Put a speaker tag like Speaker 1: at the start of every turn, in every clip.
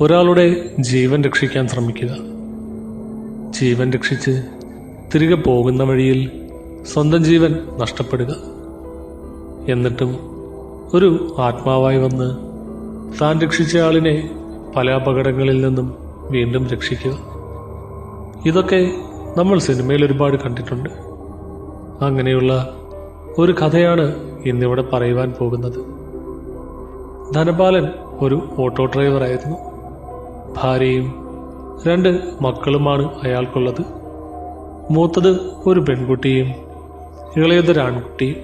Speaker 1: ഒരാളുടെ ജീവൻ രക്ഷിക്കാൻ ശ്രമിക്കുക. ജീവൻ രക്ഷിച്ച് തിരികെ പോകുന്ന വഴിയിൽ സ്വന്തം ജീവൻ നഷ്ടപ്പെടുക. എന്നിട്ടും ഒരു ആത്മാവായി വന്ന് താൻ രക്ഷിച്ച ആളിനെ പല അപകടങ്ങളിൽ നിന്നും വീണ്ടും രക്ഷിക്കുക. ഇതൊക്കെ നമ്മൾ സിനിമയിൽ ഒരുപാട് കണ്ടിട്ടുണ്ട്. അങ്ങനെയുള്ള ഒരു കഥയാണ് ഇന്നിവിടെ പറയുവാൻ പോകുന്നത്. ധനപാലൻ ഒരു ഓട്ടോ ഡ്രൈവറായിരുന്നു. ഭാര്യയും രണ്ട് മക്കളുമാണ് അയാൾക്കുള്ളത്. മൂത്തത് ഒരു പെൺകുട്ടിയും ഇളയതൊരു ആൺകുട്ടിയും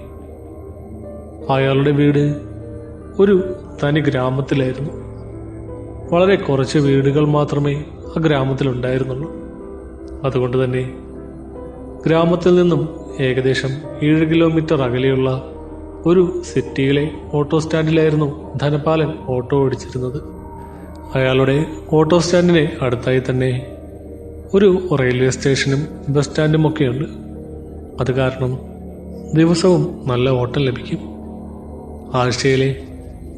Speaker 1: അയാളുടെ വീട് ഒരു തനി ഗ്രാമത്തിലായിരുന്നു. വളരെ കുറച്ച് വീടുകൾ മാത്രമേ ആ ഗ്രാമത്തിലുണ്ടായിരുന്നുള്ളൂ. അതുകൊണ്ട് തന്നെ ഗ്രാമത്തിൽ നിന്നും ഏകദേശം ഏഴ് കിലോമീറ്റർ അകലെയുള്ള ഒരു സിറ്റിയിലെ ഓട്ടോ സ്റ്റാൻഡിലായിരുന്നു ധനപാലൻ ഓട്ടോ ഓടിച്ചിരുന്നത്. അയാളുടെ ഓട്ടോ സ്റ്റാൻഡിന് അടുത്തായി തന്നെ ഒരു റെയിൽവേ സ്റ്റേഷനും ബസ് സ്റ്റാൻഡും ഒക്കെയുണ്ട്. അത് കാരണം ദിവസവും നല്ല ഓട്ടം ലഭിക്കും. ആഴ്ചയിലെ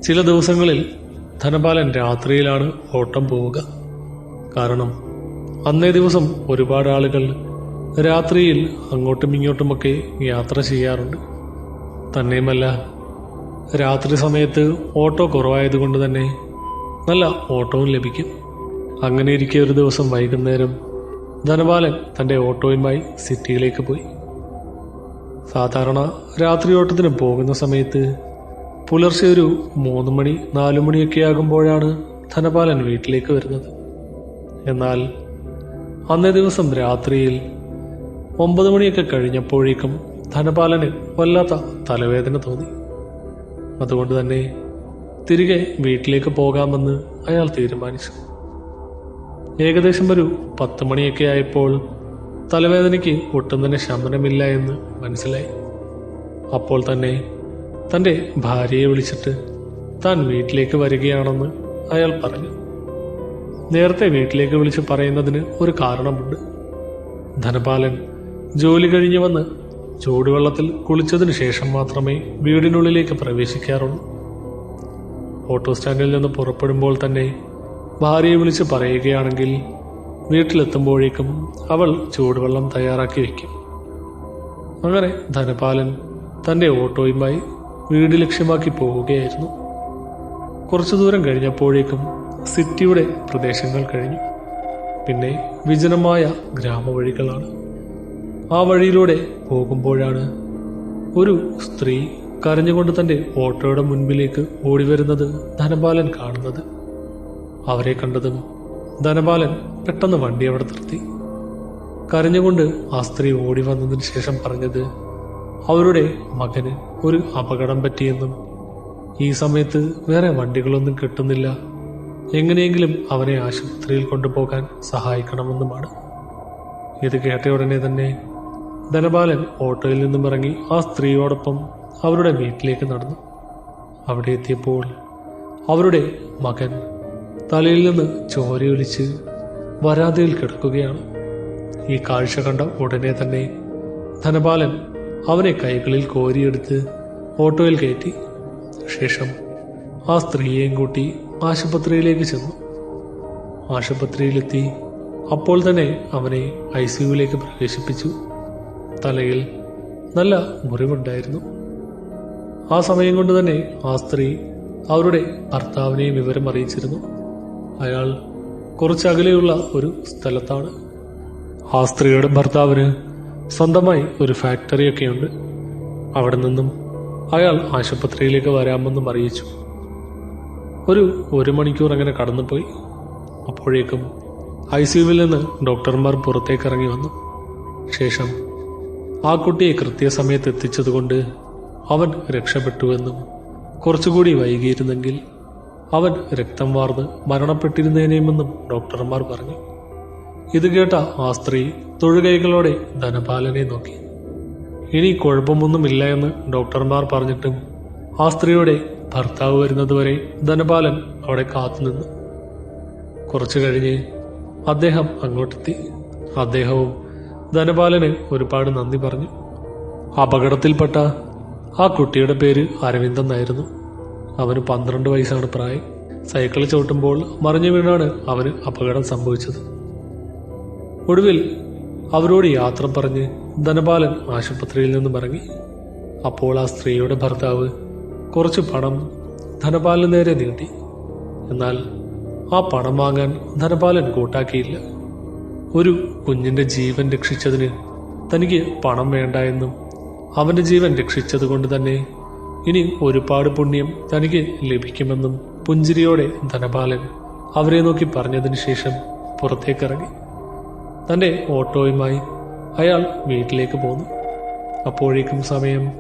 Speaker 1: ചില ദിവസങ്ങളിൽ ധനപാലൻ രാത്രിയിലാണ് ഓട്ടം പോവുക. കാരണം അന്നേ ദിവസം ഒരുപാട് ആളുകൾ രാത്രിയിൽ അങ്ങോട്ടും ഇങ്ങോട്ടുമൊക്കെ യാത്ര ചെയ്യാറുണ്ട്. തന്നെയുമല്ല രാത്രി സമയത്ത് ഓട്ടോ കുറവായതുകൊണ്ട് തന്നെ നല്ല ഓട്ടവും ലഭിക്കും. അങ്ങനെ ഇരിക്കെ ഒരു ദിവസം വൈകുന്നേരം ധനപാലൻ തന്റെ ഓട്ടോയുമായി സിറ്റിയിലേക്ക് പോയി. സാധാരണ രാത്രി ഓട്ടത്തിന് പോകുന്ന സമയത്ത് പുലർച്ചെ ഒരു മൂന്ന് മണി നാലു മണിയൊക്കെ ആകുമ്പോഴാണ് ധനപാലൻ വീട്ടിലേക്ക് വരുന്നത്. എന്നാൽ അന്നേ ദിവസം രാത്രിയിൽ ഒമ്പത് മണിയൊക്കെ കഴിഞ്ഞപ്പോഴേക്കും ധനപാലന് വല്ലാത്ത തലവേദന തോന്നി. അതുകൊണ്ട് തന്നെ തിരികെ വീട്ടിലേക്ക് പോകാമെന്ന് അയാൾ തീരുമാനിച്ചു. ഏകദേശം ഒരു പത്ത് മണിയൊക്കെ ആയപ്പോൾ തലവേദനയ്ക്ക് ഒട്ടും തന്നെ ശമനമില്ല എന്ന് മനസ്സിലായി. അപ്പോൾ തന്നെ തന്റെ ഭാര്യയെ വിളിച്ചിട്ട് താൻ വീട്ടിലേക്ക് വരികയാണെന്ന് അയാൾ പറഞ്ഞു. നേരത്തെ വീട്ടിലേക്ക് വിളിച്ച് പറയുന്നതിന് ഒരു കാരണമുണ്ട്. ധനപാലൻ ജോലി കഴിഞ്ഞ് വന്ന് ചൂടുവെള്ളത്തിൽ കുളിച്ചതിന് ശേഷം മാത്രമേ വീടിനുള്ളിലേക്ക് പ്രവേശിക്കാറുള്ളൂ. ഓട്ടോ സ്റ്റാൻഡിൽ നിന്ന് പുറപ്പെടുമ്പോൾ തന്നെ ഭാര്യയെ വിളിച്ച് പറയുകയാണെങ്കിൽ വീട്ടിലെത്തുമ്പോഴേക്കും അവൾ ചൂടുവെള്ളം തയ്യാറാക്കി വയ്ക്കും. അങ്ങനെ ധനപാലൻ തന്റെ ഓട്ടോയുമായി വീട് ലക്ഷ്യമാക്കി പോവുകയായിരുന്നു. കുറച്ചു ദൂരം കഴിഞ്ഞപ്പോഴേക്കും സിറ്റിയുടെ പ്രദേശങ്ങൾ കഴിഞ്ഞു. പിന്നെ വിജനമായ ഗ്രാമവഴികളാണ്. ആ വഴിയിലൂടെ പോകുമ്പോഴാണ് ഒരു സ്ത്രീ കരഞ്ഞുകൊണ്ട് തന്റെ ഓട്ടോയുടെ മുൻപിലേക്ക് ഓടി വരുന്നത് ധനപാലൻ കാണുന്നത്. അവരെ കണ്ടതും ധനപാലൻ പെട്ടെന്ന് വണ്ടി അവിടെ നിർത്തി. കരഞ്ഞുകൊണ്ട് ആ സ്ത്രീ ഓടി വന്നതിന് ശേഷം പറഞ്ഞത് അവരുടെ മകന് ഒരു അപകടം പറ്റിയെന്നും ഈ സമയത്ത് വേറെ വണ്ടികളൊന്നും കിട്ടുന്നില്ല. എങ്ങനെയെങ്കിലും അവനെ ആശുപത്രിയിൽ കൊണ്ടുപോകാൻ സഹായിക്കണമെന്നുമാണ്. ഇത് കേട്ട ഉടനെ തന്നെ ധനപാലൻ ഓട്ടോയിൽ നിന്നും ഇറങ്ങി ആ സ്ത്രീയോടൊപ്പം അവരുടെ വീട്ടിലേക്ക് നടന്നു. അവിടെ എത്തിയപ്പോൾ അവരുടെ മകൻ തലയിൽ നിന്ന് ചോരയൊലിച്ച് വരാതയിൽ കിടക്കുകയാണ്. ഈ കാഴ്ച കണ്ട ഉടനെ തന്നെ ധനപാലൻ അവനെ കൈകളിൽ കോരിയെടുത്ത് ഓട്ടോയിൽ കയറ്റി. ശേഷം ആ സ്ത്രീയെയും കൂട്ടി ആശുപത്രിയിലേക്ക് ചെന്നു. ആശുപത്രിയിലെത്തി അപ്പോൾ തന്നെ അവനെ ഐ സിയുവിലേക്ക് പ്രവേശിപ്പിച്ചു. തലയിൽ നല്ല മുറിവുണ്ടായിരുന്നു. ആ സമയം കൊണ്ട് തന്നെ ആ സ്ത്രീ അവരുടെ ഭർത്താവിനെയും വിവരം അറിയിച്ചിരുന്നു. അയാൾ കുറച്ചകലെയുള്ള ഒരു സ്ഥലത്താണ്. ആ സ്ത്രീയുടെ ഭർത്താവിന് സ്വന്തമായി ഒരു ഫാക്ടറിയൊക്കെയുണ്ട് അവിടെ നിന്നും അയാൾ ആശുപത്രിയിലേക്ക് വരാമെന്നും അറിയിച്ചു. ഒരു ഒരു മണിക്കൂർ അങ്ങനെ കടന്നുപോയി. അപ്പോഴേക്കും ഐ സിയുവിൽ നിന്ന് ഡോക്ടർമാർ പുറത്തേക്ക് ഇറങ്ങി വന്നു. ശേഷം ആ കുട്ടിയെ കൃത്യസമയത്ത് എത്തിച്ചതുകൊണ്ട് അവൻ രക്ഷപ്പെട്ടുവെന്നും കുറച്ചുകൂടി വൈകിയിരുന്നെങ്കിൽ അവൻ രക്തം വാർന്ന് മരണപ്പെട്ടിരുന്നേനെയുമെന്നും ഡോക്ടർമാർ പറഞ്ഞു. ഇത് കേട്ട ആ സ്ത്രീ തൊഴുകൈകളോടെ ധനപാലനെ നോക്കി. ഇനി കുഴപ്പമൊന്നുമില്ല എന്ന് ഡോക്ടർമാർ പറഞ്ഞിട്ടും ആ സ്ത്രീയുടെ ഭർത്താവ് വരുന്നതുവരെ ധനപാലൻ അവിടെ കാത്തുനിന്നു. കുറച്ചു കഴിഞ്ഞ് അദ്ദേഹം അങ്ങോട്ടെത്തി. അദ്ദേഹവും ധനപാലന് ഒരുപാട് നന്ദി പറഞ്ഞു. അപകടത്തിൽപ്പെട്ട ആ കുട്ടിയുടെ പേര് അരവിന്ദൻ എന്നായിരുന്നു. അവന് പന്ത്രണ്ട് വയസ്സാണ് പ്രായം. സൈക്കിൾ ചവിട്ടുമ്പോൾ മറിഞ്ഞു വീണാണ് അവന് അപകടം സംഭവിച്ചത്. ഒടുവിൽ അവരോട് യാത്ര പറഞ്ഞ് ധനപാലൻ ആശുപത്രിയിൽ നിന്നും ഇറങ്ങി അപ്പോൾ ആ സ്ത്രീയുടെ ഭർത്താവ് കുറച്ച് പണം ധനപാലന് നേരെ നീട്ടി. എന്നാൽ ആ പണം വാങ്ങാൻ ധനപാലൻ കൂട്ടാക്കിയില്ല. ഒരു കുഞ്ഞിന്റെ ജീവൻ രക്ഷിച്ചതിന് തനിക്ക് പണം വേണ്ട എന്നും അവന്റെ ജീവൻ രക്ഷിച്ചതുകൊണ്ട് തന്നെ ഇനി ഒരുപാട് പുണ്യം തനിക്ക് ലഭിക്കുമെന്നും പുഞ്ചിരിയോടെ ധനപാലൻ അവരെ നോക്കി പറഞ്ഞതിന് ശേഷം പുറത്തേക്കിറങ്ങി. തന്റെ ഓട്ടോയുമായി അയാൾ വീട്ടിലേക്ക് പോന്നു. അപ്പോഴേക്കും സമയം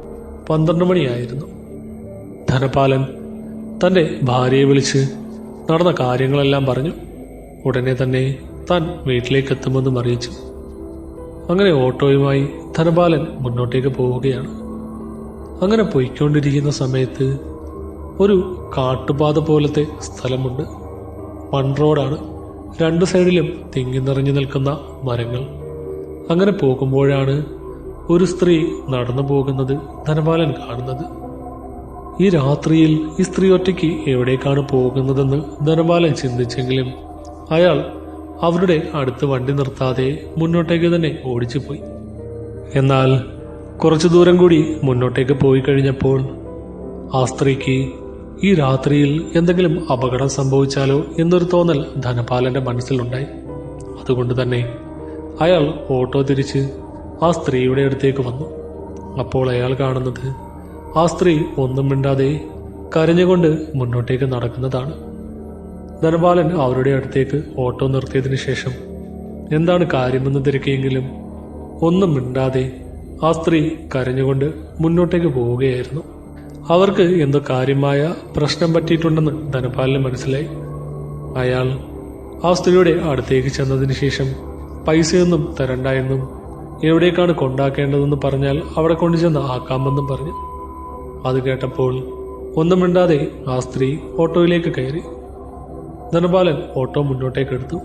Speaker 1: പന്ത്രണ്ട് മണിയായിരുന്നു. ധനപാലൻ തന്റെ ഭാര്യയെ വിളിച്ച് നടന്ന കാര്യങ്ങളെല്ലാം പറഞ്ഞു. ഉടനെ തന്നെ താൻ വീട്ടിലേക്ക് എത്തുമെന്നും അറിയിച്ചു. അങ്ങനെ ഓട്ടോയുമായി ധനപാലൻ മുന്നോട്ടേക്ക് പോവുകയാണ്. അങ്ങനെ പോയിക്കൊണ്ടിരിക്കുന്ന സമയത്ത് ഒരു കാട്ടുപാത പോലത്തെ സ്ഥലമുണ്ട്. മൺ റോഡാണ്. രണ്ട് സൈഡിലും തിങ്ങി നിറഞ്ഞു നിൽക്കുന്ന മരങ്ങൾ. അങ്ങനെ പോകുമ്പോഴാണ് ഒരു സ്ത്രീ നടന്നു പോകുന്നത് ധനപാലൻ കാണുന്നത്. ഈ രാത്രിയിൽ ഈ സ്ത്രീ ഒറ്റയ്ക്ക് എവിടേക്കാണ് പോകുന്നതെന്ന് ധനപാലൻ ചിന്തിച്ചെങ്കിലും അയാൾ അവരുടെ അടുത്ത് വണ്ടി നിർത്താതെ മുന്നോട്ടേക്ക് തന്നെ ഓടിച്ചു പോയി എന്നാൽ കുറച്ചു ദൂരം കൂടി മുന്നോട്ടേക്ക് പോയി കഴിഞ്ഞപ്പോൾ ആ സ്ത്രീക്ക് ഈ രാത്രിയിൽ എന്തെങ്കിലും അപകടം സംഭവിച്ചാലോ എന്നൊരു തോന്നൽ ധനപാലന്റെ മനസ്സിലുണ്ടായി. അതുകൊണ്ട് തന്നെ അയാൾ ഓട്ടോ തിരിച്ച് ആ സ്ത്രീയുടെ അടുത്തേക്ക് വന്നു. അപ്പോൾ അയാൾ കാണുന്നത് ആ സ്ത്രീ ഒന്നും മിണ്ടാതെ കരഞ്ഞുകൊണ്ട് മുന്നോട്ടേക്ക് നടക്കുന്നതാണ്. ധനപാലൻ അവരുടെ അടുത്തേക്ക് ഓട്ടോ നിർത്തിയതിനു ശേഷം എന്താണ് കാര്യമെന്ന് തിരക്കിയെങ്കിലും ഒന്നും മിണ്ടാതെ ആ സ്ത്രീ കരഞ്ഞുകൊണ്ട് മുന്നോട്ടേക്ക് പോവുകയായിരുന്നു. അവർക്ക് എന്തോ കാര്യമായ പ്രശ്നം പറ്റിയിട്ടുണ്ടെന്ന് ധനപാലിന് മനസ്സിലായി. അയാൾ ആ സ്ത്രീയുടെ അടുത്തേക്ക് ചെന്നതിന് ശേഷം പൈസയൊന്നും തരണ്ട എന്നും എവിടേക്കാണ് കൊണ്ടാക്കേണ്ടതെന്ന് പറഞ്ഞാൽ അവിടെ കൊണ്ടുചെന്ന് ആക്കാമെന്നും പറഞ്ഞു. അത് കേട്ടപ്പോൾ ഒന്നും മിണ്ടാതെ ആ സ്ത്രീ ഓട്ടോയിലേക്ക് കയറി. ധനപാലൻ ഓട്ടോ മുന്നോട്ടേക്ക് എടുത്തു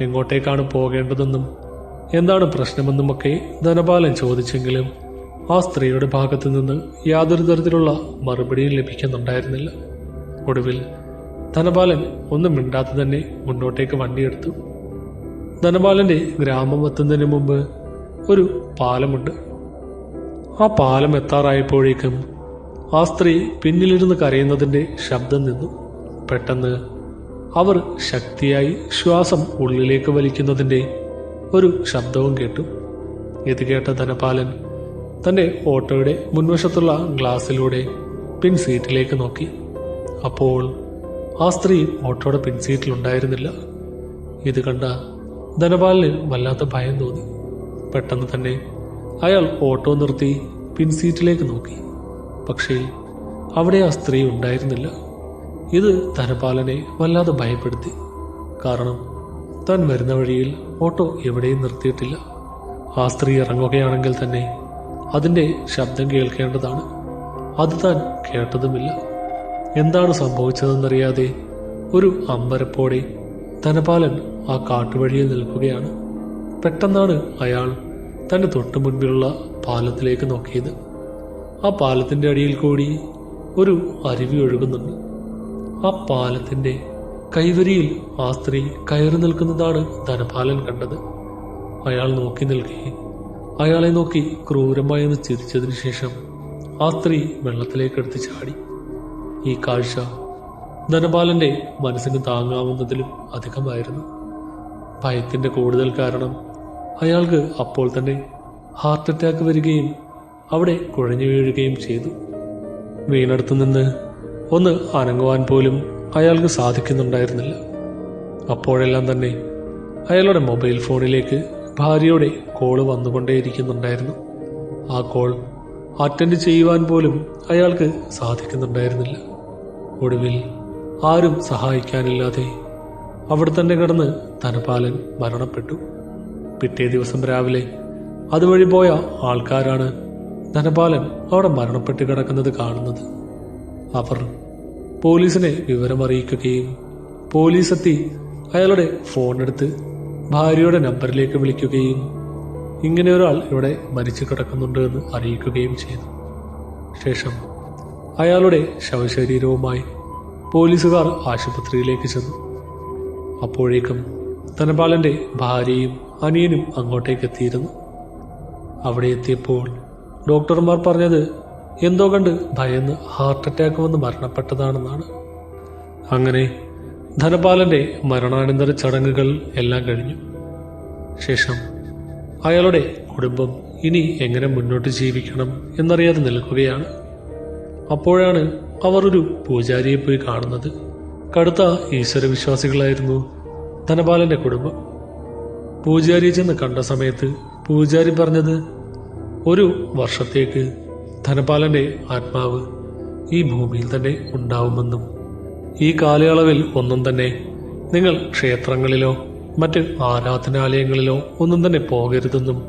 Speaker 1: എങ്ങോട്ടേക്കാണ് പോകേണ്ടതെന്നും എന്താണ് പ്രശ്നമെന്നുമൊക്കെ ധനപാലൻ ചോദിച്ചെങ്കിലും ആ സ്ത്രീയുടെ ഭാഗത്തു നിന്ന് യാതൊരു തരത്തിലുള്ള മറുപടിയും ലഭിക്കുന്നുണ്ടായിരുന്നില്ല. ഒടുവിൽ ധനപാലൻ ഒന്നും മിണ്ടാതെ തന്നെ മുന്നോട്ടേക്ക് വണ്ടിയെടുത്തു. ധനപാലന്റെ ഗ്രാമം എത്തുന്നതിന് മുമ്പ് ഒരു പാലമുണ്ട്. ആ പാലം എത്താറായപ്പോഴേക്കും ആ സ്ത്രീ പിന്നിലിരുന്ന് കരയുന്നതിന്റെ ശബ്ദം നിന്നു. പെട്ടെന്ന് അവർ ശക്തിയായി ശ്വാസം ഉള്ളിലേക്ക് വലിക്കുന്നതിന്റെ ഒരു ശബ്ദവും കേട്ടു. ഇത് കേട്ട ധനപാലൻ തന്റെ ഓട്ടോയുടെ മുൻവശത്തുള്ള ഗ്ലാസ്സിലൂടെ പിൻ സീറ്റിലേക്ക് നോക്കി. അപ്പോൾ ആ സ്ത്രീ ഓട്ടോയുടെ പിൻസീറ്റിലുണ്ടായിരുന്നില്ല ഇത് കണ്ട ധനപാലിന് വല്ലാത്ത ഭയം തോന്നി. പെട്ടെന്ന് തന്നെ അയാൾ ഓട്ടോ നിർത്തി പിൻസീറ്റിലേക്ക് നോക്കി. പക്ഷേ അവിടെ ആ സ്ത്രീ ഉണ്ടായിരുന്നില്ല. ഇത് ധനപാലനെ വല്ലാതെ ഭയപ്പെടുത്തി. കാരണം താൻ വരുന്ന വഴിയിൽ ഓട്ടോ എവിടെയും നിർത്തിയിട്ടില്ല. ആ സ്ത്രീ ഇറങ്ങുകയാണെങ്കിൽ തന്നെ അതിന്റെ ശബ്ദം കേൾക്കേണ്ടതാണ്. അത് താൻ കേട്ടതുമില്ല. എന്താണ് സംഭവിച്ചതെന്നറിയാതെ ഒരു അമ്പരപ്പോടെ ധനപാലൻ ആ കാട്ടുവഴിയിൽ നിൽക്കുകയാണ്. പെട്ടെന്നാണ് അയാൾ തന്റെ തൊട്ടു മുൻപിലുള്ള പാലത്തിലേക്ക് നോക്കിയത്. ആ പാലത്തിന്റെ അടിയിൽ കൂടി ഒരു അരുവി ഒഴുകുന്നുണ്ട്. ആ പാലത്തിന്റെ കൈവരിയിൽ ആ സ്ത്രീ കയറി നിൽക്കുന്നതാണ് ധനപാലൻ കണ്ടത്. അയാൾ നോക്കി നിൽക്കെ. അയാളെ നോക്കി ക്രൂരമായി ഒന്ന് ചിരിച്ചതിന് ശേഷം ആ സ്ത്രീ വെള്ളത്തിലേക്ക് എടുത്ത് ചാടി. ഈ കാഴ്ച ധനപാലന്റെ മനസ്സിന് താങ്ങാവുന്നതിലും അധികമായിരുന്നു. ഭയത്തിന്റെ കൂടുതൽ കാരണം അയാൾക്ക് അപ്പോൾ തന്നെ ഹാർട്ട് അറ്റാക്ക് വരികയും അവിടെ കുഴഞ്ഞു വീഴുകയും ചെയ്തു. വീണടുത്തു നിന്ന് ഒന്ന് അനങ്ങുവാൻ പോലും അയാൾക്ക് സാധിക്കുന്നുണ്ടായിരുന്നില്ല. അപ്പോഴെല്ലാം തന്നെ അയാളുടെ മൊബൈൽ ഫോണിലേക്ക് ഭാര്യയുടെ കോൾ വന്നുകൊണ്ടേയിരിക്കുന്നുണ്ടായിരുന്നു. ആ കോൾ അറ്റൻഡ് ചെയ്യുവാൻ പോലും അയാൾക്ക് സാധിക്കുന്നുണ്ടായിരുന്നില്ല. ഒടുവിൽ ആരും സഹായിക്കാനില്ലാതെ അവിടെ തന്നെ കിടന്ന് ധനപാലൻ മരണപ്പെട്ടു. പിറ്റേ ദിവസം രാവിലെ അതുവഴി പോയ ആൾക്കാരാണ് ധനപാലൻ അവിടെ മരണപ്പെട്ട് കിടക്കുന്നത് കാണുന്നത്. അവർ പോലീസിനെ വിവരമറിയിക്കുകയും പോലീസ് എത്തി അയാളുടെ ഫോൺ എടുത്ത് ഭാര്യയുടെ നമ്പറിലേക്ക് വിളിക്കുകയും ഇങ്ങനെ ഒരാൾ ഇവിടെ മരിച്ചു കിടക്കുന്നുണ്ട് എന്ന് അറിയിക്കുകയും ചെയ്തു. ശേഷം അയാളുടെ ശവശരീരവുമായി പോലീസുകാർ ആശുപത്രിയിലേക്ക് ചെന്നു. അപ്പോഴേക്കും ധനപാലന്റെ ഭാര്യയും അനിയനും അങ്ങോട്ടേക്ക് എത്തിയിരുന്നു അവിടെ എത്തിയപ്പോൾ ഡോക്ടർമാർ പറഞ്ഞത് എന്തോ കണ്ട് ഭയന്ന് ഹാർട്ട് അറ്റാക്ക് വന്ന് മരണപ്പെട്ടതാണെന്നാണ്. അങ്ങനെ ധനപാലന്റെ മരണാനന്തര ചടങ്ങുകൾ എല്ലാം കഴിഞ്ഞു. ശേഷം അയാളുടെ കുടുംബം ഇനി എങ്ങനെ മുന്നോട്ട് ജീവിക്കണം എന്നറിയാതെ നിൽക്കുകയാണ്. അപ്പോഴാണ് അവർ ഒരു പൂജാരിയെ പോയി കാണുന്നത്. കടുത്ത ഈശ്വരവിശ്വാസികളായിരുന്നു ധനപാലന്റെ കുടുംബം. പൂജാരിയെ ചെന്ന് കണ്ട സമയത്ത് പൂജാരി പറഞ്ഞത് ഒരു വർഷത്തേക്ക് ധനപാലന്റെ ആത്മാവ് ഈ ഭൂമിയിൽ തന്നെ ഉണ്ടാവുമെന്നും ഈ കാലയളവിൽ ഒന്നും തന്നെ നിങ്ങൾ ക്ഷേത്രങ്ങളിലോ മറ്റ് ആരാധനാലയങ്ങളിലോ ഒന്നും തന്നെ പോകരുതെന്നും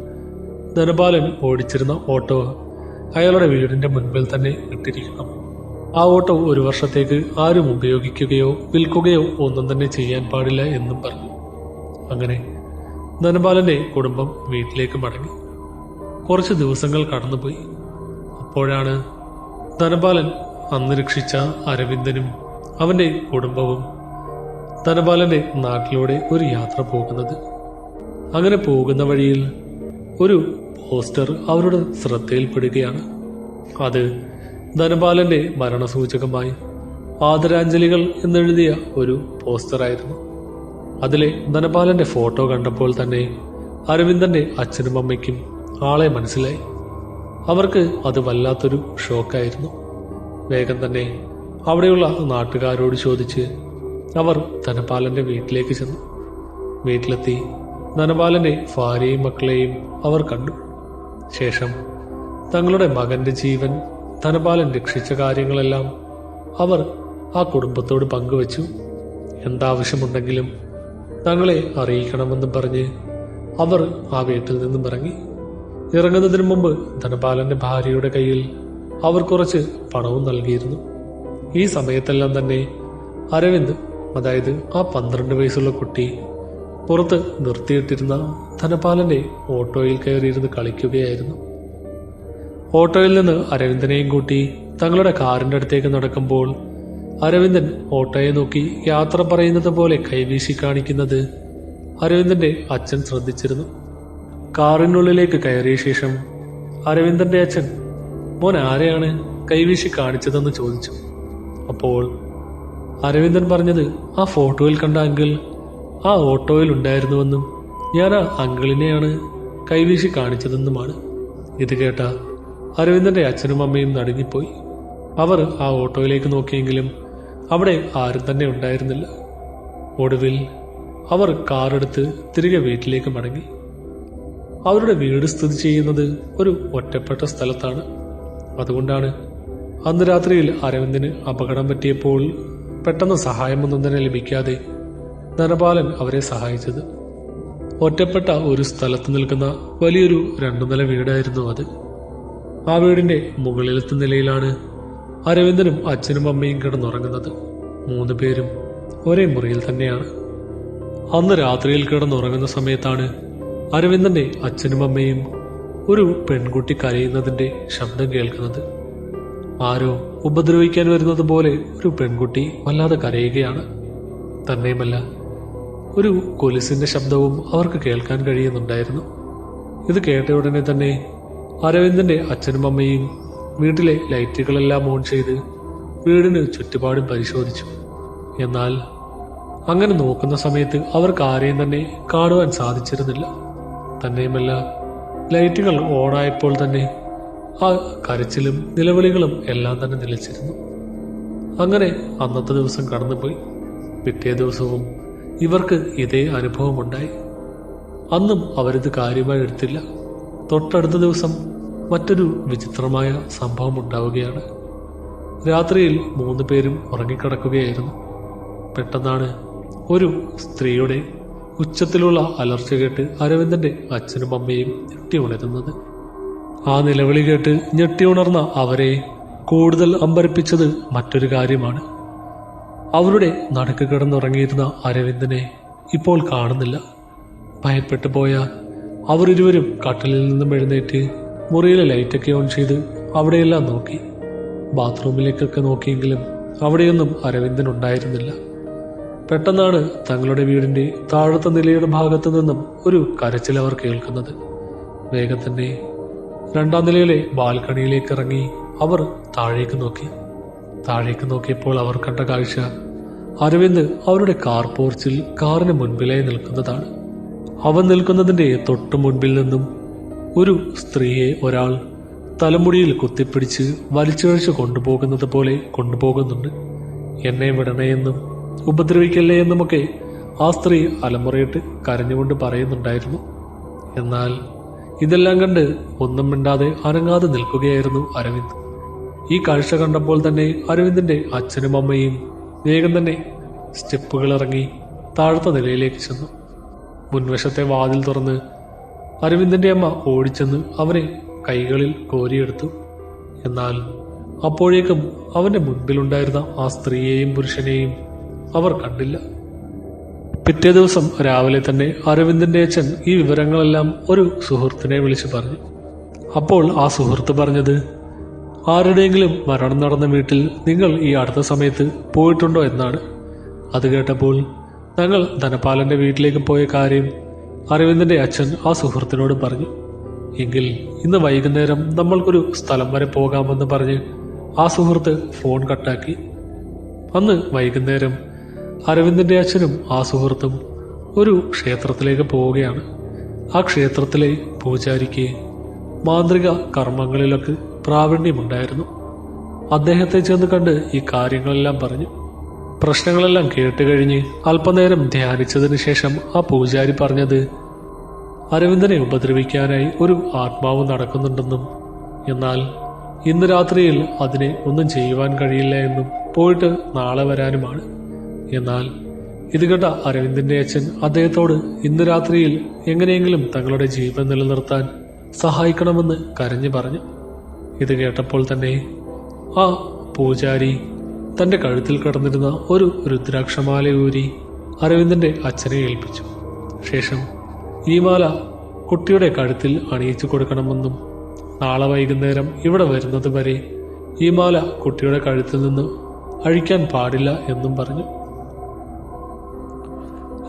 Speaker 1: ധനപാലൻ ഓടിച്ചിരുന്ന ഓട്ടോ അയാളുടെ വീടിന്റെ മുൻപിൽ തന്നെ ഇട്ടിരിക്കണം ആ ഓട്ടോ ഒരു വർഷത്തേക്ക് ആരും ഉപയോഗിക്കുകയോ വിൽക്കുകയോ ഒന്നും തന്നെ ചെയ്യാൻ പാടില്ല എന്നും പറഞ്ഞു. അങ്ങനെ ധനപാലന്റെ കുടുംബം വീട്ടിലേക്ക് മടങ്ങി. കുറച്ച് ദിവസങ്ങൾ കടന്നുപോയി. അപ്പോഴാണ് ധനപാലൻ അന്ന് രക്ഷിച്ച അരവിന്ദനും അവന്റെ കുടുംബവും ധനപാലന്റെ നാട്ടിലൂടെ ഒരു യാത്ര പോകുന്നത്. അങ്ങനെ പോകുന്ന വഴിയിൽ ഒരു പോസ്റ്റർ അവരുടെ ശ്രദ്ധയിൽപ്പെടുകയാണ്. അത് ധനപാലന്റെ മരണസൂചകമായി ആദരാഞ്ജലികൾ എന്നെഴുതിയ ഒരു പോസ്റ്ററായിരുന്നു. അതിലെ ധനപാലന്റെ ഫോട്ടോ കണ്ടപ്പോൾ തന്നെ അരവിന്ദന്റെ അച്ഛനും അമ്മയ്ക്കും ആളെ മനസ്സിലായി. അവർക്ക് അത് വല്ലാത്തൊരു ഷോക്കായിരുന്നു. വേഗം തന്നെ അവിടെയുള്ള നാട്ടുകാരോട് ചോദിച്ച് അവർ ധനപാലന്റെ വീട്ടിലേക്ക് ചെന്നു. വീട്ടിലെത്തി ധനപാലന്റെ ഭാര്യയും മക്കളെയും അവർ കണ്ടു. ശേഷം തങ്ങളുടെ മകന്റെ ജീവൻ ധനപാലൻ രക്ഷിച്ച കാര്യങ്ങളെല്ലാം അവർ ആ കുടുംബത്തോട് പങ്കുവച്ചു. എന്താവശ്യമുണ്ടെങ്കിലും തങ്ങളെ അറിയിക്കണമെന്ന് പറഞ്ഞ് അവർ ആ വീട്ടിൽ നിന്നും ഇറങ്ങി. ഇറങ്ങുന്നതിന് മുമ്പ് ധനപാലന്റെ ഭാര്യയുടെ കയ്യിൽ അവർ കുറച്ച് പണവും നൽകിയിരുന്നു. ഈ സമയത്തെല്ലാം തന്നെ അരവിന്ദ് അതായത് ആ പന്ത്രണ്ട് വയസ്സുള്ള കുട്ടി പുറത്ത് നിർത്തിയിട്ടിരുന്ന ധനപാലന്റെ ഓട്ടോയിൽ കയറിയിരുന്ന് കളിക്കുകയായിരുന്നു. ഓട്ടോയിൽ നിന്ന് അരവിന്ദനെയും കൂട്ടി തങ്ങളുടെ കാറിന്റെ അടുത്തേക്ക് നടക്കുമ്പോൾ അരവിന്ദൻ ഓട്ടോയെ നോക്കി യാത്ര പറയുന്നത് പോലെ കൈവീശി കാണിക്കുന്നത് അരവിന്ദന്റെ അച്ഛൻ ശ്രദ്ധിച്ചിരുന്നു. കാറിനുള്ളിലേക്ക് കയറിയ ശേഷം അരവിന്ദന്റെ അച്ഛൻ മോൻ ആരെയാണ് കൈവീശി കാണിച്ചതെന്ന് ചോദിച്ചു. അപ്പോൾ അരവിന്ദൻ പറഞ്ഞത് ആ ഫോട്ടോയിൽ കണ്ട അങ്കിൾ ആ ഓട്ടോയിൽ ഉണ്ടായിരുന്നുവെന്നും ഞാൻ ആ അങ്കിളിനെയാണ് കൈവീശി കാണിച്ചതെന്നുമാണ്. ഇത് കേട്ട അരവിന്ദന്റെ അച്ഛനും അമ്മയും നടുങ്ങിപ്പോയി. അവർ ആ ഓട്ടോയിലേക്ക് നോക്കിയെങ്കിലും അവിടെ ആരും തന്നെ ഉണ്ടായിരുന്നില്ല. ഒടുവിൽ അവർ കാറെടുത്ത് തിരികെ വീട്ടിലേക്ക് മടങ്ങി. അവരുടെ വീട് സ്ഥിതി ചെയ്യുന്നത് ഒരു ഒറ്റപ്പെട്ട സ്ഥലത്താണ്. അതുകൊണ്ടാണ് അന്ന് രാത്രിയിൽ അരവിന്ദിന് അപകടം പറ്റിയപ്പോൾ പെട്ടെന്ന് സഹായമൊന്നും തന്നെ ലഭിക്കാതെ ധനപാലൻ അവരെ സഹായിച്ചത്. ഒറ്റപ്പെട്ട ഒരു സ്ഥലത്ത് നിൽക്കുന്ന വലിയൊരു രണ്ടു നില വീടായിരുന്നു അത്. ആ വീടിന്റെ മുകളിലത്തെ നിലയിലാണ് അരവിന്ദനും അച്ഛനും അമ്മയും കിടന്നുറങ്ങുന്നത്. മൂന്ന് പേരും ഒരേ മുറിയിൽ തന്നെയാണ്. അന്ന് രാത്രിയിൽ കിടന്നുറങ്ങുന്ന സമയത്താണ് അരവിന്ദന്റെ അച്ഛനും അമ്മയും ഒരു പെൺകുട്ടി കരയുന്നതിന്റെ ശബ്ദം കേൾക്കുന്നത്. ആരോ ഉപദ്രവിക്കാൻ വരുന്നത് പോലെ ഒരു പെൺകുട്ടി വല്ലാതെ കരയുകയാണ്. തന്നെയുമല്ല ഒരു കൊലുസിന്റെ ശബ്ദവും അവർക്ക് കേൾക്കാൻ കഴിയുന്നുണ്ടായിരുന്നു. ഇത് കേട്ട ഉടനെ തന്നെ അരവിന്ദന്റെ അച്ഛനും അമ്മയും വീട്ടിലെ ലൈറ്റുകളെല്ലാം ഓൺ ചെയ്ത് വീടിന് ചുറ്റുപാടും പരിശോധിച്ചു. എന്നാൽ അങ്ങനെ നോക്കുന്ന സമയത്ത് അവർക്ക് ആരെയും തന്നെ കാണുവാൻ സാധിച്ചിരുന്നില്ല. തന്നെയുമല്ല. ലൈറ്റുകൾ ഓണായപ്പോൾ തന്നെ ആ കരച്ചിലും നിലവിളികളും എല്ലാം തന്നെ നിലച്ചിരുന്നു. അങ്ങനെ അന്നത്തെ ദിവസം കടന്നുപോയി. പിറ്റേ ദിവസവും ഇവർക്ക് ഇതേ അനുഭവമുണ്ടായി. അന്നും അവരിത് കാര്യമായി എടുത്തില്ല. തൊട്ടടുത്ത ദിവസം മറ്റൊരു വിചിത്രമായ സംഭവം ഉണ്ടാവുകയാണ്. രാത്രിയിൽ മൂന്ന് പേരും ഉറങ്ങിക്കിടക്കുകയായിരുന്നു. പെട്ടെന്നാണ് ഒരു സ്ത്രീയുടെ ഉച്ചത്തിലുള്ള അലർച്ച കേട്ട് അരവിന്ദന്റെ അച്ഛനും അമ്മയും ഞെട്ടി ഉണരുന്നത്. ആ നിലവിളി കേട്ട് ഞെട്ടി ഉണർന്ന അവരെ കൂടുതൽ അമ്പരപ്പിച്ചത് മറ്റൊരു കാര്യമാണ്. അവരുടെ നടുക്ക് കിടന്നുറങ്ങിയിരുന്ന അരവിന്ദനെ ഇപ്പോൾ കാണുന്നില്ല. ഭയപ്പെട്ടു പോയ അവർ ഇരുവരും കട്ടിലിൽ നിന്നും എഴുന്നേറ്റ് മുറിയിലെ ലൈറ്റൊക്കെ ഓൺ ചെയ്ത് അവിടെയെല്ലാം നോക്കി. ബാത്റൂമിലേക്കൊക്കെ നോക്കിയെങ്കിലും അവിടെയൊന്നും അരവിന്ദൻ ഉണ്ടായിരുന്നില്ല. പെട്ടെന്നാണ് തങ്ങളുടെ വീടിന്റെ താഴത്തെ നിലയുടെ ഭാഗത്തു നിന്നും ഒരു കരച്ചിൽ അവർ കേൾക്കുന്നത്. വേഗം തന്നെ രണ്ടാം നിലയിലെ ബാൽക്കണിയിലേക്ക് ഇറങ്ങി അവർ താഴേക്ക് നോക്കി. താഴേക്ക് നോക്കിയപ്പോൾ അവർ കണ്ട കാഴ്ച അരവിന്ദ് അവരുടെ കാർ പോർച്ചിൽ കാറിന് മുൻപിലായി നിൽക്കുന്നതാണ്. അവൻ നിൽക്കുന്നതിന്റെ തൊട്ടു മുൻപിൽ നിന്നും ഒരു സ്ത്രീയെ ഒരാൾ തലമുടിയിൽ കുത്തിപ്പിടിച്ച് വലിച്ചിഴച്ച് കൊണ്ടുപോകുന്നത് പോലെ കൊണ്ടുപോകുന്നുണ്ട്. എന്നെ വിടണേയെന്നും ഉപദ്രവിക്കല്ലേ എന്നുമൊക്കെ ആ സ്ത്രീ അലമുറയിട്ട് കരഞ്ഞുകൊണ്ട് പറയുന്നുണ്ടായിരുന്നു. എന്നാൽ ഇതെല്ലാം കണ്ട് ഒന്നും മിണ്ടാതെ അനങ്ങാതെ നിൽക്കുകയായിരുന്നു അരവിന്ദ്. ഈ കാഴ്ച കണ്ടപ്പോൾ തന്നെ അരവിന്ദിന്റെ അച്ഛനും അമ്മയും വേഗം തന്നെ സ്റ്റെപ്പുകൾ ഇറങ്ങി താഴത്തെ നിലയിലേക്ക് ചെന്നു. മുൻവശത്തെ വാതിൽ തുറന്ന് അരവിന്ദന്റെ അമ്മ ഓടിച്ചെന്ന് അവനെ കൈകളിൽ കോരിയെടുത്തു. എന്നാൽ അപ്പോഴേക്കും അവന്റെ മുൻപിലുണ്ടായിരുന്ന ആ സ്ത്രീയെയും പുരുഷനെയും അവർ കണ്ടില്ല. പിറ്റേ ദിവസം രാവിലെ തന്നെ അരവിന്ദന്റെ അച്ഛൻ ഈ വിവരങ്ങളെല്ലാം ഒരു സുഹൃത്തിനെ വിളിച്ചു പറഞ്ഞു. അപ്പോൾ ആ സുഹൃത്ത് പറഞ്ഞത് ആരുടെയെങ്കിലും മരണം നടന്ന വീട്ടിൽ നിങ്ങൾ ഈ അടുത്ത സമയത്ത് പോയിട്ടുണ്ടോ എന്നാണ്. അത് കേട്ടപ്പോൾ ഞങ്ങൾ ധനപാലന്റെ വീട്ടിലേക്ക് പോയ കാര്യം അരവിന്ദന്റെ അച്ഛൻ ആ സുഹൃത്തിനോട് പറഞ്ഞു. എങ്കിൽ ഇന്ന് വൈകുന്നേരം നമ്മൾക്കൊരു സ്ഥലം വരെ പോകാമെന്ന് പറഞ്ഞ് ആ സുഹൃത്ത് ഫോൺ കട്ടാക്കി. അന്ന് വൈകുന്നേരം അരവിന്ദന്റെ അച്ഛനും ആ സുഹൃത്തും ഒരു ക്ഷേത്രത്തിലേക്ക് പോവുകയാണ്. ആ ക്ഷേത്രത്തിലെ പൂജാരിക്ക് മാന്ത്രിക കർമ്മങ്ങളിലൊക്കെ പ്രാവീണ്യമുണ്ടായിരുന്നു. അദ്ദേഹത്തെ ചെന്ന് കണ്ട് ഈ കാര്യങ്ങളെല്ലാം പറഞ്ഞു. പ്രശ്നങ്ങളെല്ലാം കേട്ട് കഴിഞ്ഞ് അല്പനേരം ധ്യാനിച്ചതിന് ശേഷം ആ പൂജാരി പറഞ്ഞത് അരവിന്ദനെ ഉപദ്രവിക്കാനായി ഒരു ആത്മാവ് നടക്കുന്നുണ്ടെന്നും എന്നാൽ ഇന്ന് രാത്രിയിൽ അതിനെ ഒന്നും ചെയ്യുവാൻ കഴിയില്ല എന്നും പോയിട്ട് നാളെ വരാനുമാണ്. എന്നാൽ ഇത് കേട്ട അരവിന്ദന്റെ അച്ഛൻ അദ്ദേഹത്തോട് ഇന്ന് രാത്രിയിൽ എങ്ങനെയെങ്കിലും തങ്ങളുടെ ജീവൻ നിലനിർത്താൻ സഹായിക്കണമെന്ന് കരഞ്ഞു പറഞ്ഞു. ഇത് കേട്ടപ്പോൾ തന്നെ ആ പൂജാരി തന്റെ കഴുത്തിൽ കടന്നിരുന്ന ഒരു രുദ്രാക്ഷമാല ഊരി അരവിന്ദന്റെ അച്ഛനെ ഏൽപ്പിച്ചു. ശേഷം ഈ മാല കുട്ടിയുടെ കഴുത്തിൽ അണിയിച്ചു കൊടുക്കണമെന്നും നാളെ വൈകുന്നേരം ഇവിടെ വരുന്നത് വരെ ഈ മാല കുട്ടിയുടെ കഴുത്തിൽ നിന്ന് അഴിക്കാൻ പാടില്ല എന്നും പറഞ്ഞു.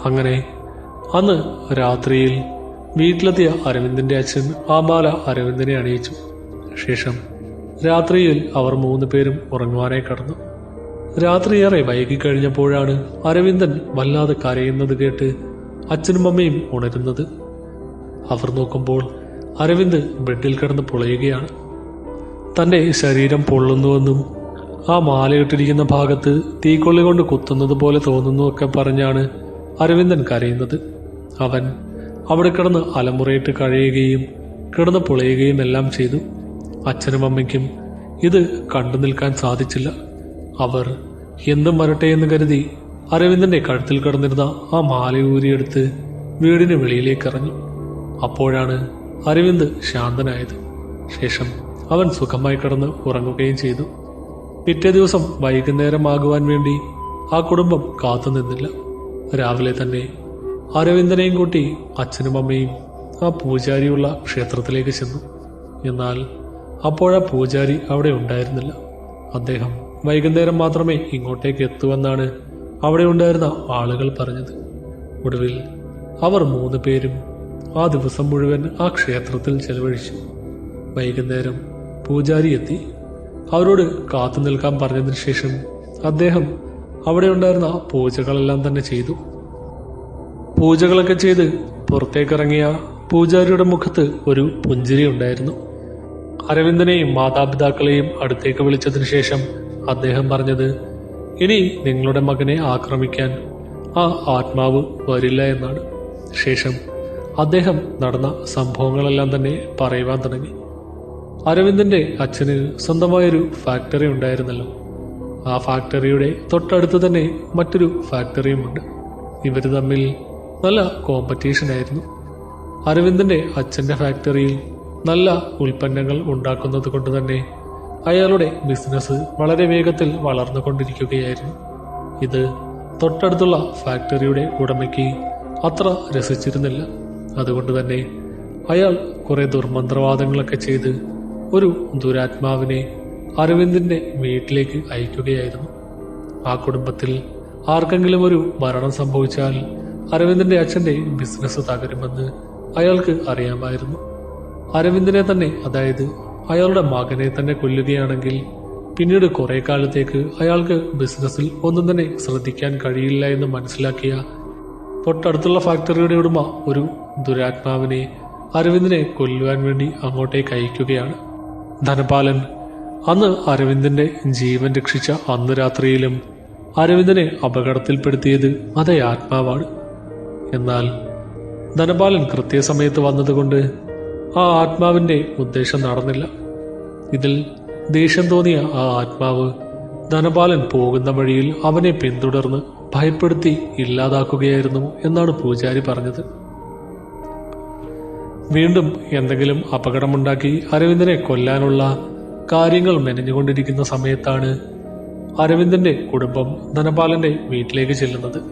Speaker 1: അങ്ങനെ അന്ന് രാത്രിയിൽ വീട്ടിലെത്തിയ അരവിന്ദന്റെ അച്ഛൻ ആ മാല അരവിന്ദനെ അണിയിച്ചു ശേഷം രാത്രിയിൽ അവർ മൂന്ന് പേരും ഉറങ്ങുവാനായി കടന്നു. രാത്രിയേറെ വൈകിക്കഴിഞ്ഞപ്പോഴാണ് അരവിന്ദൻ വല്ലാതെ കരയുന്നത് കേട്ട് അച്ഛനും അമ്മയും ഉണരുന്നത്. അവർ നോക്കുമ്പോൾ അരവിന്ദ് ബെഡിൽ കിടന്ന് പൊളയുകയാണ്. തന്റെ ശരീരം പൊള്ളുന്നുവെന്നും ആ മാലയിട്ടിരിക്കുന്ന ഭാഗത്ത് തീക്കൊള്ളി കൊണ്ട് കുത്തുന്നത് പോലെ തോന്നുന്നുവൊക്കെ പറഞ്ഞാണ് അരവിന്ദൻ കരയുന്നത്. അവൻ അവിടെ കിടന്ന് അലമുറയിട്ട് കഴിയുകയും കിടന്ന് പൊളയുകയും എല്ലാം ചെയ്തു. അച്ഛനും അമ്മയ്ക്കും ഇത് കണ്ടു നിൽക്കാൻ സാധിച്ചില്ല. അവർ എന്തും വരട്ടെ എന്ന് കരുതി അരവിന്ദന്റെ കഴുത്തിൽ കിടന്നിരുന്ന ആ മാല ഊരിയെടുത്ത് വീടിന് വെളിയിലേക്ക് ഇറങ്ങി അപ്പോഴാണ് അരവിന്ദ് ശാന്തനായത്. ശേഷം അവൻ സുഖമായി കിടന്ന് ഉറങ്ങുകയും ചെയ്തു. പിറ്റേ ദിവസം വൈകുന്നേരമാകുവാൻ വേണ്ടി ആ കുടുംബം കാത്തുനിന്നില്ല. രാവിലെ തന്നെ അരവിന്ദനെയും കൂട്ടി അച്ഛനും അമ്മയും ആ പൂജാരിയുള്ള ക്ഷേത്രത്തിലേക്ക് ചെന്നു. എന്നാൽ അപ്പോഴാ പൂജാരി അവിടെ ഉണ്ടായിരുന്നില്ല. അദ്ദേഹം വൈകുന്നേരം മാത്രമേ ഇങ്ങോട്ടേക്ക് എത്തുവെന്നാണ് അവിടെ ഉണ്ടായിരുന്ന ആളുകൾ പറഞ്ഞത്. ഒടുവിൽ അവർ മൂന്ന് പേരും ആ ദിവസം മുഴുവൻ ആ ക്ഷേത്രത്തിൽ ചെലവഴിച്ചു. വൈകുന്നേരം പൂജാരി എത്തി. അവരോട് കാത്തു നിൽക്കാൻ പറഞ്ഞതിന് ശേഷം അദ്ദേഹം അവിടെ ഉണ്ടായിരുന്ന പൂജകളെല്ലാം തന്നെ ചെയ്തു. പൂജകളൊക്കെ ചെയ്ത് പുറത്തേക്കിറങ്ങിയ പൂജാരിയുടെ മുഖത്ത് ഒരു പുഞ്ചിരി ഉണ്ടായിരുന്നു. അരവിന്ദനെയും മാതാപിതാക്കളെയും അടുത്തേക്ക് വിളിച്ചതിന് ശേഷം അദ്ദേഹം പറഞ്ഞത് ഇനി നിങ്ങളുടെ മകനെ ആക്രമിക്കാൻ ആ ആത്മാവ് വരില്ല എന്നാണ്. ശേഷം അദ്ദേഹം നടന്ന സംഭവങ്ങളെല്ലാം തന്നെ പറയുവാൻ തുടങ്ങി. അരവിന്ദന്റെ അച്ഛന് സ്വന്തമായൊരു ഫാക്ടറി ഉണ്ടായിരുന്നല്ലോ. ആ ഫാക്ടറിയുടെ തൊട്ടടുത്ത് തന്നെ മറ്റൊരു ഫാക്ടറിയുമുണ്ട് ഇവർ തമ്മിൽ നല്ല കോമ്പറ്റീഷൻ ആയിരുന്നു. അരവിന്ദന്റെ അച്ഛന്റെ ഫാക്ടറിയിൽ നല്ല ഉൽപ്പന്നങ്ങൾ ഉണ്ടാക്കുന്നത് കൊണ്ട് തന്നെ അയാളുടെ ബിസിനസ് വളരെ വേഗത്തിൽ വളർന്നുകൊണ്ടിരിക്കുകയായിരുന്നു ഇത് തൊട്ടടുത്തുള്ള ഫാക്ടറിയുടെ ഉടമയ്ക്ക് അത്ര രസിച്ചിരുന്നില്ല. അതുകൊണ്ട് തന്നെ അയാൾ കുറെ ദുർമന്ത്രവാദങ്ങളൊക്കെ ചെയ്ത് ഒരു ദുരാത്മാവിനെ അരവിന്ദിന്റെ വീട്ടിലേക്ക് അയക്കുകയായിരുന്നു. ആ കുടുംബത്തിൽ ആർക്കെങ്കിലും ഒരു മരണം സംഭവിച്ചാൽ അരവിന്ദിന്റെ അച്ഛന്റെ ബിസിനസ് തകരുമെന്ന് അയാൾക്ക് അറിയാമായിരുന്നു. അരവിന്ദനെ തന്നെ അതായത് അയാളുടെ മകനെ തന്നെ കൊല്ലുകയാണെങ്കിൽ പിന്നീട് കുറെ കാലത്തേക്ക് അയാൾക്ക് ബിസിനസ്സിൽ ഒന്നും തന്നെ ശ്രദ്ധിക്കാൻ കഴിയില്ല എന്ന് മനസ്സിലാക്കിയ തൊട്ടടുത്തുള്ള ഫാക്ടറിയുടെ ഉടമ ഒരു ദുരാത്മാവിനെ അരവിന്ദിനെ കൊല്ലുവാൻ വേണ്ടി അങ്ങോട്ടേക്ക് അയക്കുകയാണ്. ധനപാലൻ അന്ന് അരവിന്ദന്റെ ജീവൻ രക്ഷിച്ച അന്ന് രാത്രിയിലും അരവിന്ദനെ അപകടത്തിൽപ്പെടുത്തിയത് അതേ ആത്മാവാണ്. എന്നാൽ ധനപാലൻ കൃത്യസമയത്ത് വന്നതുകൊണ്ട് ആ ആത്മാവിന്റെ ഉദ്ദേശം നടന്നില്ല. ഇതിൽ ദേഷ്യം തോന്നിയ ആ ആത്മാവ് ധനപാലൻ പോകുന്ന വഴിയിൽ അവനെ പിന്തുടർന്ന് ഭയപ്പെടുത്തി ഇല്ലാതാക്കുകയായിരുന്നു എന്നാണ് പൂജാരി പറഞ്ഞത്. വീണ്ടും എന്തെങ്കിലും അപകടമുണ്ടാക്കി അരവിന്ദനെ കൊല്ലാനുള്ള കാര്യങ്ങൾ മെനഞ്ഞുകൊണ്ടിരിക്കുന്ന സമയത്താണ് അരവിന്ദന്റെ കുടുംബം ധനപാലന്റെ വീട്ടിലേക്ക് ചെല്ലുന്നത്.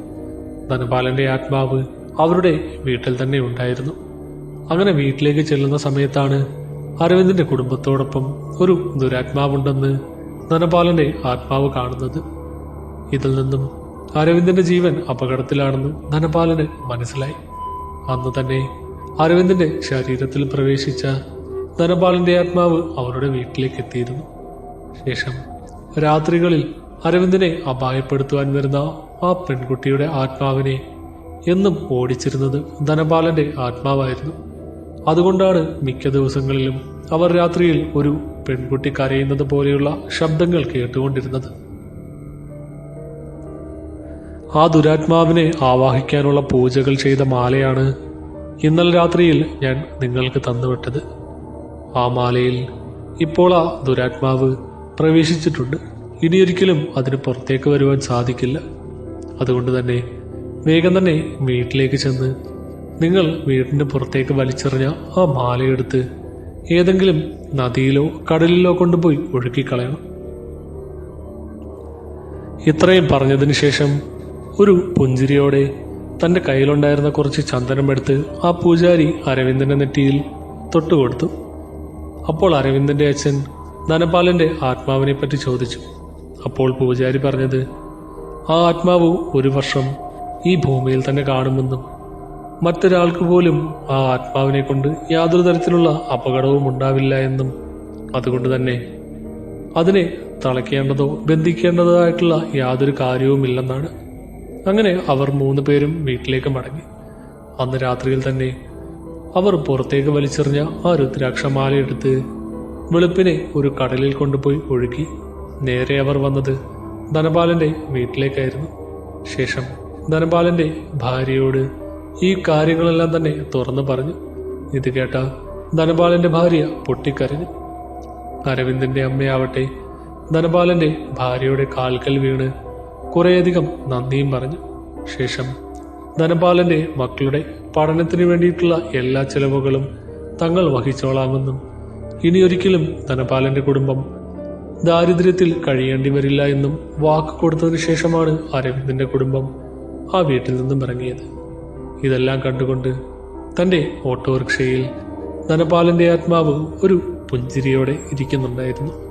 Speaker 1: ധനപാലന്റെ ആത്മാവ് അവരുടെ വീട്ടിൽ തന്നെ ഉണ്ടായിരുന്നു. അങ്ങനെ വീട്ടിലേക്ക് ചെല്ലുന്ന സമയത്താണ് അരവിന്ദന്റെ കുടുംബത്തോടൊപ്പം ഒരു ദുരാത്മാവുണ്ടെന്ന് ധനപാലന്റെ ആത്മാവ് കാണുന്നത്. ഇതിൽ നിന്നും അരവിന്ദന്റെ ജീവൻ അപകടത്തിലാണെന്ന് ധനപാലന് മനസ്സിലായി. അന്ന് തന്നെ അരവിന്ദന്റെ ശരീരത്തിൽ പ്രവേശിച്ച ധനപാലന്റെ ആത്മാവ് അവരുടെ വീട്ടിലേക്ക് എത്തിയിരുന്നു. ശേഷം രാത്രികളിൽ അരവിന്ദനെ അപായപ്പെടുത്തുവാൻ വരുന്ന ആ പെൺകുട്ടിയുടെ ആത്മാവിനെ എന്നും ഓടിച്ചിരുന്നത് ധനപാലന്റെ ആത്മാവായിരുന്നു. അതുകൊണ്ടാണ് മിക്ക ദിവസങ്ങളിലും അവർ രാത്രിയിൽ ഒരു പെൺകുട്ടി കരയുന്നത് പോലെയുള്ള ശബ്ദങ്ങൾ കേട്ടുകൊണ്ടിരുന്നത്. ആ ദുരാത്മാവിനെ ആവാഹിക്കാനുള്ള പൂജകൾ ചെയ്ത മാലയാണ് ഇന്നലെ രാത്രിയിൽ ഞാൻ നിങ്ങൾക്ക് തന്നുവിട്ടത്. ആ മാലയിൽ ഇപ്പോൾ ആ ദുരാത്മാവ് പ്രവേശിച്ചിട്ടുണ്ട്. ഇനിയൊരിക്കലും അതിന് പുറത്തേക്ക് വരുവാൻ സാധിക്കില്ല. അതുകൊണ്ട് തന്നെ വേഗം തന്നെ വീട്ടിലേക്ക് ചെന്ന് നിങ്ങൾ വീടിന്റെ പുറത്തേക്ക് വലിച്ചെറിഞ്ഞ ആ മാലയെടുത്ത് ഏതെങ്കിലും നദിയിലോ കടലിലോ കൊണ്ടുപോയി ഒഴുക്കിക്കളയണം. ഇത്രയും പറഞ്ഞതിന് ശേഷം ഒരു പുഞ്ചിരിയോടെ തന്റെ കയ്യിലുണ്ടായിരുന്ന കുറച്ച് ചന്ദനം എടുത്ത് ആ പൂജാരി അരവിന്ദന്റെ നെറ്റിയിൽ തൊട്ടുകൊടുത്തു. അപ്പോൾ അരവിന്ദന്റെ അച്ഛൻ ധനപാലന്റെ ആത്മാവിനെ പറ്റി ചോദിച്ചു. അപ്പോൾ പൂജാരി പറഞ്ഞത് ആ ആത്മാവ് ഒരു വർഷം ഈ ഭൂമിയിൽ തന്നെ കാണുമെന്നും മറ്റൊരാൾക്ക് പോലും ആ ആത്മാവിനെ കൊണ്ട് യാതൊരു തരത്തിലുള്ള അപകടവും ഉണ്ടാവില്ല എന്നും അതുകൊണ്ട് തന്നെ അതിനെ തളയ്ക്കേണ്ടതോ ബന്ധിക്കേണ്ടതോ ആയിട്ടുള്ള യാതൊരു കാര്യവുമില്ലെന്നാണ് അങ്ങനെ അവർ മൂന്ന് പേരും വീട്ടിലേക്ക് മടങ്ങി. അന്ന് രാത്രിയിൽ തന്നെ അവർ പുറത്തേക്ക് വലിച്ചെറിഞ്ഞ ആ രുദ്രാക്ഷമാല എടുത്ത് വെളുപ്പിനെ ഒരു കടലിൽ കൊണ്ടുപോയി ഒഴുകി നേരെ അവർ വന്നത് ധനപാലന്റെ വീട്ടിലേക്കായിരുന്നു. ശേഷം ധനപാലന്റെ ഭാര്യയോട് ഈ കാര്യങ്ങളെല്ലാം തന്നെ തുറന്നു പറഞ്ഞു. ഇത് കേട്ട ധനപാലന്റെ ഭാര്യ പൊട്ടിക്കരഞ്ഞു. അരവിന്ദന്റെ അമ്മയാവട്ടെ ധനപാലന്റെ ഭാര്യയുടെ കാൽക്കൽ വീണ് കുറേയധികം നന്ദിയും പറഞ്ഞു. ശേഷം ധനപാലന്റെ മക്കളുടെ പഠനത്തിന് വേണ്ടിയിട്ടുള്ള എല്ലാ ചെലവുകളും തങ്ങൾ വഹിച്ചോളാമെന്നും ഇനിയൊരിക്കലും ധനപാലന്റെ കുടുംബം ദാരിദ്ര്യത്തിൽ കഴിയേണ്ടി വരില്ല എന്നും വാക്ക് കൊടുത്തതിനു ശേഷമാണ് അരവിന്ദന്റെ കുടുംബം ആ വീട്ടിൽ നിന്നും ഇറങ്ങിയത്. ഇതെല്ലാം കണ്ടുകൊണ്ട് തന്റെ ഓട്ടോറിക്ഷയിൽ ധനപാലന്റെ ആത്മാവ് ഒരു പുഞ്ചിരിയോടെ ഇരിക്കുന്നുണ്ടായിരുന്നു.